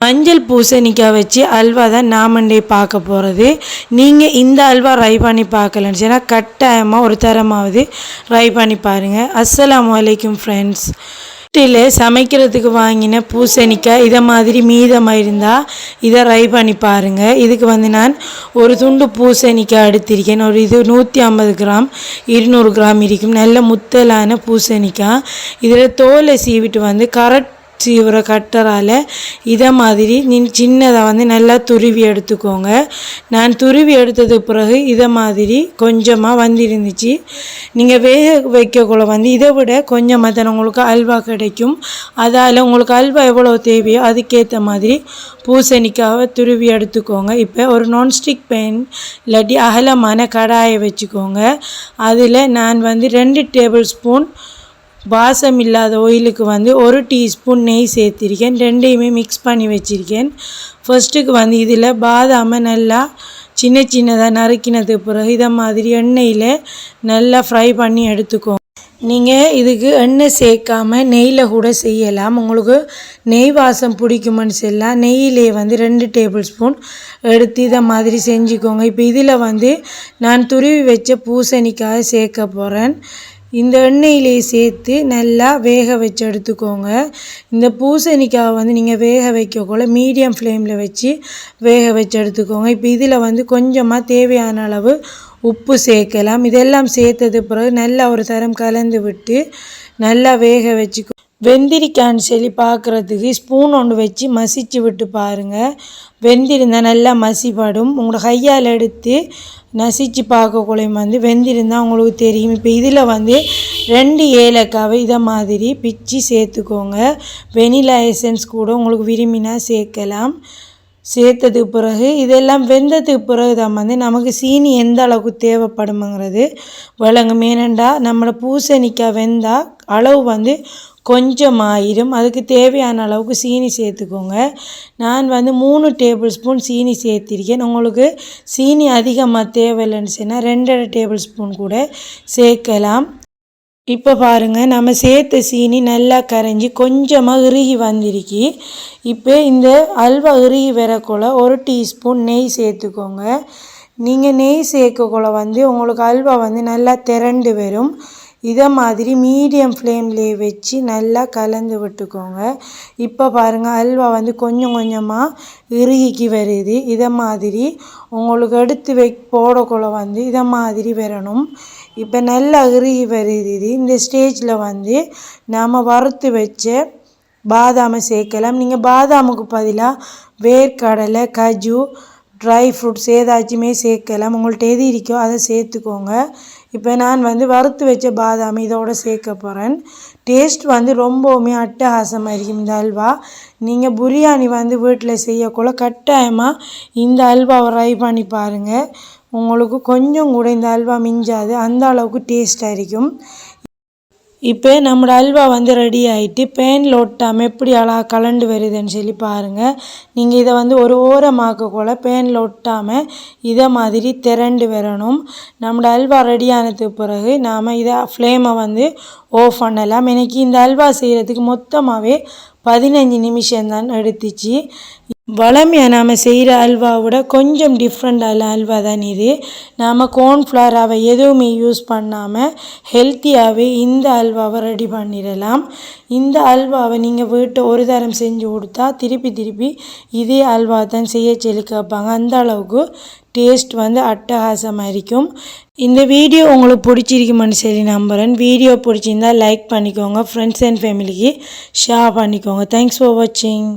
மஞ்சள் பூசணிக்காய் வச்சு அல்வா தான் நாமண்டே பார்க்க போகிறது நீங்கள் இந்த அல்வா ரை பண்ணி பார்க்கலன்னு சொன்னால் கட்டாயமாக ஒரு தரமாவது ரை பண்ணி பாருங்கள் அஸ்லாம் வலைக்கும் ஃப்ரெண்ட்ஸ் வீட்டில் சமைக்கிறதுக்கு வாங்கின பூசணிக்காய் இதை மாதிரி மீதமாக இருந்தால் இதை ரை பண்ணி பாருங்கள் இதுக்கு வந்து நான் ஒரு துண்டு பூசணிக்காய் எடுத்திருக்கேன். ஒரு இது நூற்றி ஐம்பது கிராம் இருநூறு கிராம் இருக்கும். நல்ல முத்தலான பூசணிக்காய் இதில் தோலை சீவிட்டு வந்து கரெக்ட் சீவுற கட்டரால் இதை மாதிரி நீ சின்னதாக வந்து நல்லா துருவி எடுத்துக்கோங்க. நான் துருவி எடுத்தது பிறகு இதை மாதிரி கொஞ்சமாக வந்திருந்துச்சு. நீங்கள் வேக வைக்கக்குள்ள வந்து இதை விட கொஞ்சமாக தானே உங்களுக்கு அல்வா கிடைக்கும். அதால் உங்களுக்கு அல்வா எவ்வளோ தேவையோ அதுக்கேற்ற மாதிரி பூசணிக்காவை துருவி எடுத்துக்கோங்க. இப்போ ஒரு நான்ஸ்டிக் பேன் இல்லாட்டி அகலமான கடாயை வச்சுக்கோங்க. அதில் நான் வந்து ரெண்டு டேபிள் ஸ்பூன் வாசம் இல்லாத ஒயிலுக்கு வந்து ஒரு டீஸ்பூன் நெய் சேர்த்திருக்கேன். ரெண்டையுமே மிக்ஸ் பண்ணி வச்சுருக்கேன். ஃபர்ஸ்ட்டுக்கு வந்து இதில் பாதாமை நல்லா சின்ன சின்னதாக நறுக்கினதுக்கு பிறகு இதை மாதிரி எண்ணெயில் நல்லா ஃப்ரை பண்ணி எடுத்துக்கோங்க நீங்கள் இதுக்கு எண்ணெய் சேர்க்காம நெய்யில் கூட செய்யலாம். உங்களுக்கு நெய் வாசம் பிடிக்குமென்னு சொல்லலாம். நெய்யிலே வந்து ரெண்டு டேபிள் ஸ்பூன் எடுத்து இதை மாதிரி செஞ்சுக்கோங்க. இப்போ இதில் வந்து நான் துருவி வச்ச பூசணிக்காய் சேர்க்க போகிறேன் இந்த எண்ணெயிலே சேர்த்து நல்லா வேக வச்சு எடுத்துக்கோங்க. இந்த பூசணிக்காவை வந்து நீங்கள் வேக வைக்கக்குள்ள மீடியம் ஃப்ளேமில் வச்சு வேக வச்சு எடுத்துக்கோங்க. இப்போ இதில் வந்து கொஞ்சமாக தேவையான அளவு உப்பு சேர்க்கலாம். இதெல்லாம் சேர்த்தது பிறகு நல்லா ஒரு தரம் கலந்து விட்டு நல்லா வேக வச்சுக்கோ வெந்திரிக்கான்னு சொல்லி பார்க்குறதுக்கு ஸ்பூன் ஒன்று வச்சு மசிச்சு விட்டு பாருங்கள் வெந்திருந்தால் நல்லா மசிப்படும். உங்களோட கையால் எடுத்து நசிச்சு பார்க்கக்குள்ளையும் வந்து வெந்திருந்தால் உங்களுக்கு தெரியும். இப்போ இதில் வந்து ரெண்டு ஏலக்காவை இதை மாதிரி பிச்சு சேர்த்துக்கோங்க. வெனிலா எசன்ஸ் கூட உங்களுக்கு விரும்பினா சேர்க்கலாம். சேர்த்ததுக்கு பிறகு இதெல்லாம் வெந்ததுக்கு பிறகு தான் வந்து நமக்கு சீனி எந்த அளவுக்கு தேவைப்படுமுங்கிறது விளங்கும். ஏனெண்டா நம்மளோட பூசணிக்காய் வெந்தால் அளவு வந்து கொஞ்சம் ஆயிரும் அதுக்கு தேவையான அளவுக்கு சீனி சேர்த்துக்கோங்க. நான் வந்து மூணு டேபிள் ஸ்பூன் சீனி சேர்த்திருக்கேன். உங்களுக்கு சீனி அதிகமாக தேவையில்லைன்னு சொன்னால் ரெண்டரை டேபிள் ஸ்பூன் கூட சேர்க்கலாம். இப்போ பாருங்கள் நம்ம சேர்த்த சீனி நல்லா கரைஞ்சி கொஞ்சமாக இறுகி வந்திருக்கு. இப்போ இந்த அல்வா இறுகி வரக்குள்ள ஒரு டீஸ்பூன் நெய் சேர்த்துக்கோங்க. நீங்கள் நெய் சேர்க்கக்குள்ள வந்து உங்களுக்கு அல்வா வந்து நல்லா திரண்டு வரும். இதை மாதிரி மீடியம் ஃப்ளேம்லேயே வச்சு நல்லா கலந்து விட்டுக்கோங்க. இப்போ பாருங்கள் அல்வா வந்து கொஞ்சம் கொஞ்சமாக இறுகிக்கு வருது. இதை மாதிரி உங்களுக்கு எடுத்து வை போடக்குள்ள வந்து இதை மாதிரி வரணும். இப்போ நல்லா இறுகி வருது இந்த ஸ்டேஜில் வந்து நாம் வறுத்து வச்ச பாதாமை சேர்க்கலாம். நீங்கள் பாதாமுக்கு பதிலாக வேர்க்கடலை கஜு ட்ரை ஃப்ரூட்ஸ் ஏதாச்சுமே சேர்க்கலாம். உங்கள்கிட்ட எது இருக்கோ அதை சேர்த்துக்கோங்க. இப்போ நான் வந்து வறுத்து வச்ச பாதாம் இதோடு சேர்க்க போகிறேன் டேஸ்ட் வந்து ரொம்பவுமே அட்டகாசமாக இருக்கும் இந்த அல்வா. நீங்கள் பிரியாணி வந்து வீட்டில் செய்யக்குள்ள கட்டாயமாக இந்த அல்வாவை ட்ரை பண்ணி பாருங்கள் உங்களுக்கு கொஞ்சம் கூட இந்த அல்வா மிஞ்சாது. அந்த அளவுக்கு டேஸ்ட்டாக இருக்கும். இப்போ நம்மளோட அல்வா வந்து ரெடி ஆகிட்டு பேனில் ஒட்டாமல் எப்படி அழகா கலண்டு வருதுன்னு சொல்லி பாருங்கள் நீங்கள் இதை வந்து ஒரு ஓரமாக்க கூட பேனில் ஒட்டாமல் இதை மாதிரி திரண்டு வரணும். நம்மளோட அல்வா ரெடி ஆனதுக்கு பிறகு நாம் இதை ஃப்ளேமை வந்து ஆஃப் பண்ணலாம். எனக்கு இந்த அல்வா செய்கிறதுக்கு மொத்தமாகவே பதினஞ்சு நிமிஷம் தான் எடுத்துச்சு. வளமையாக நாம் செய்கிற அல்வாவோட கொஞ்சம் டிஃப்ரெண்டான அல்வா தான் இது. நாம் கோர்ன்ஃப்ளவராவை எதுவுமே யூஸ் பண்ணாமல் ஹெல்த்தியாகவே இந்த அல்வாவை ரெடி பண்ணிடலாம். இந்த அல்வாவை நீங்கள் வீட்டை ஒரு தரம் செஞ்சு கொடுத்தா திருப்பி திருப்பி இதே அல்வா தான் செய்ய சொல்லி கேட்பாங்க. அந்த அளவுக்கு டேஸ்ட் வந்து அட்டகாசமாக இருக்கும். இந்த வீடியோ உங்களுக்கு பிடிச்சிருக்குமான்னு சரி நம்புகிறேன் வீடியோ பிடிச்சிருந்தா லைக் பண்ணிக்கோங்க. ஃப்ரெண்ட்ஸ் அண்ட் ஃபேமிலிக்கு ஷேர் பண்ணிக்கோங்க. தேங்க்ஸ் ஃபார் வாட்சிங்